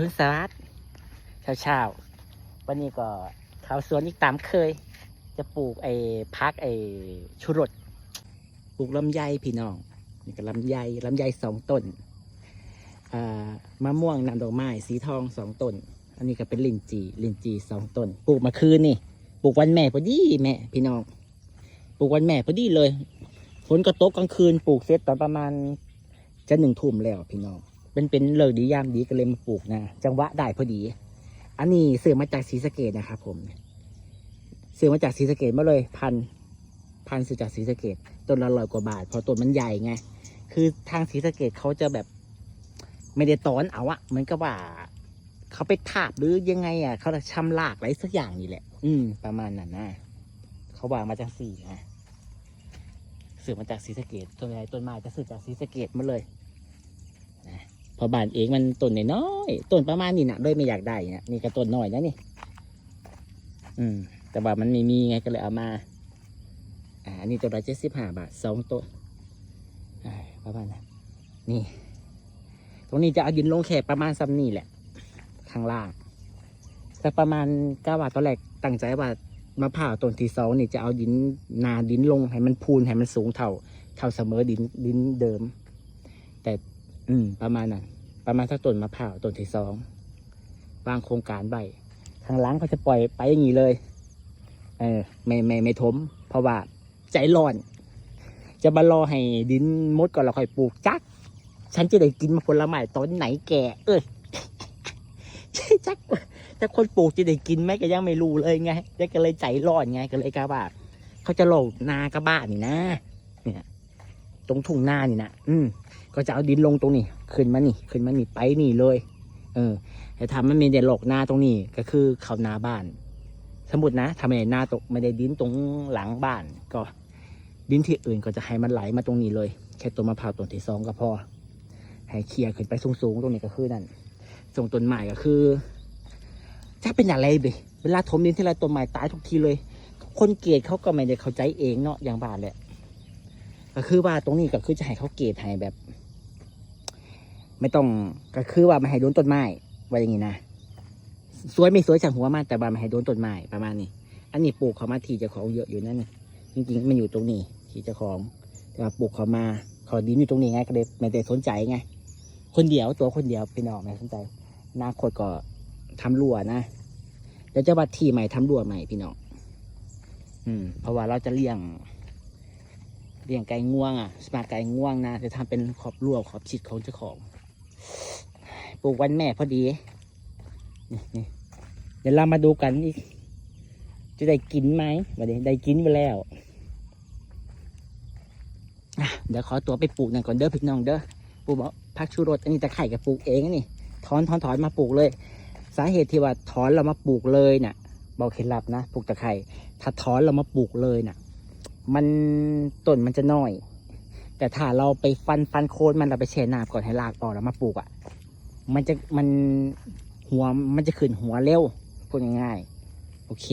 รุนสวัสดิ์เช้าๆวันนี้ก็เข้าวสวนอีกตามเคย จะปลูกไอ้พักไอ้ชุรสปลูกลำไยพี่น้องนี่ก็ลำไยลำไยสองต้นอ่ามะม่วงน้ำดอกไม้สีทองสองต้น อันนี้ก็เป็นลินจีลินจีสองต้น ปลูกมาคืนนี่ปลูกวันแม่พอดีแม่พี่น้องปลูกวันแม่พอดีเลยฝนก็ตกกลางคืนปลูกเสร็จตอนประมาณจะหนึ่งทุ่มแล้วพี่น้อง เป็นเป็นเลิกดียามดีก็เลยมาปลูกนะจังหวะได้พอดี อันนี้ซื้อมาจากศรีสะเกดนะครับผมซื้อมาจากศรีสะเกดมาเลยพันพันซื้อจากศรีสะเกดต้นละร้อยกว่าบาทเพราะต้นมันใหญ่ไงคือทางศรีสะเกดเขาจะแบบ ไม่ได้ตอนเอาอะเหมือนกับว่าเขาไปทาบหรือยังไงอะเขาจะชำลากอะไรสักอย่างนี่แหละ อืม ประมาณนั้นนะเขาวางมาจากสี่นะซื้อมาจากศรีสะเกดต้นไม้ต้นไม้จะซื้อจากศรีสะเกดมาเลย พอบานเองมันต้นน้อยต้นประมาณนี้นะโดยไม่อยากได้เนี่ยนี่ก็ต้นน้อยนะนี่ อืม แต่ว่ามันไม่มีไงก็เลยเอามา อ่าอันนี้ตัวละเจ็ดสิบห้าบาทสองต้นประมาณนั้นนี่ ตรงนี้จะเอาดินลงแค่ประมาณซ้ำนี่แหละ ข้างล่างแต่ประมาณเก้าบาทตอนแรกตั้งใจว่ามะพร้าวต้นที่สองนี่จะเอาดินนาดินลงให้มันพูนให้มันสูงเท่า เท่าเสมอดินดินเดิม อืม ประมาณนั้นประมาณถ้าต้นมะพร้าวต้นที่สองวางโครงการใบทางล้างเขาจะปล่อยไปอย่างนี้เลย เออ ไม่ไม่ไม่ทมเพราะว่าใจร้อน จะมารอให้ดินมดก่อนเราค่อยปลูกจัก ฉันจะได้กินมาผลไม้ตอนไหนแก่ เอ้ยจักแต่คนปลูกจะได้กินไหมก็ยังไม่รู้เลยไงก็เลยใจร้อนไงก็เลยกล้าว่าเขาจะโหลดนากระบ้านนี่นะ เนี่ย ตรงทุ่งนานี่นะอืมก็จะเอาดินลงตรงนี้ ขึ้นมานี่ ขึ้นมานี่ไปนี่เลย เออแต่ทำมันมีเดหลอกหน้าตรงนี้ ก็คือเขาหน้าบ้าน สมมตินะทำไมหน้าตกไม่ได้ดินตรงหลังบ้าน ก็ดินที่อื่นก็จะให้มันไหลมาตรงนี้เลย แค่ต้นมะพร้าวต้นที่สองก็พอ ให้เคลียร์ขึ้นไปสูงๆตรงนี้ก็คือนั่นส่งต้นใหม่ก็คือจะเป็นอะไรไปเวลาถมดินที่ไรต้นใหม่ตายทุกทีเลย คนเกลียดเขาก็ไม่ได้เข้าใจเองเนาะอย่างบ้านแหละ ก็คือว่าตรงนี้ก็คือจะให้เขาเกตให้แบบ ไม่ต้องก็คือว่าไม่ให้โดนต้นไม้ว่าอย่างนี้นะสวยไม่สวยช่างหัวมันแต่ว่าไม่ให้โดนต้นไม้ประมาณนี้อันนี้ปลูกเขามาทีจะของเยอะอยู่นั่นนี่จริงๆมันอยู่ตรงนี้ที่จ้าของแต่ว่าปลูกเขามาขอดินอยู่ตรงนี้ไงก็เลยไม่ได้สนใจไงคนเดียวตัวคนเดียวพี่น้องไม่สนใจนาคตก็ทำรั้วนะเดี๋ยวจะวัดที่ใหม่ทำรั้วใหม่พี่น้องอืม เพราะว่าเราจะเลี้ยง เลี้ยงไก่ง่วงอะ สมาร์ทไก่ง่วงนะจะทำเป็นขอบรั้วขอบชิดของเจ้าของ ปลูกวันแม่พอดีนี่เดี๋ยวเรามาดูกันอีก จะได้กินไหมวันนี้ได้กินไปแล้วเดี๋ยวขอตัวไปปลูกหน่อยก่อนเด้อพี่น้องเด้อ ปลูกพักชูรสอันนี้ตะไคร่กับปลูกเองนี่ ถอนถอนถอนมาปลูกเลย สาเหตุที่ว่าถอนเรามาปลูกเลยเน่ะบอกเคล็ดลับนะ ปลูกตะไคร่ถ้าถอนเรามาปลูกเลยเน่ะ มันต้นมันจะน้อย แต่ถ้าเราไปฟันฟันโคนมันเราไปแช่น้ำก่อนให้รากออกแล้วมาปลูกอะ มันจะมันหัวมันจะขึ้นหัวเร็วพูดง่ายๆโอเค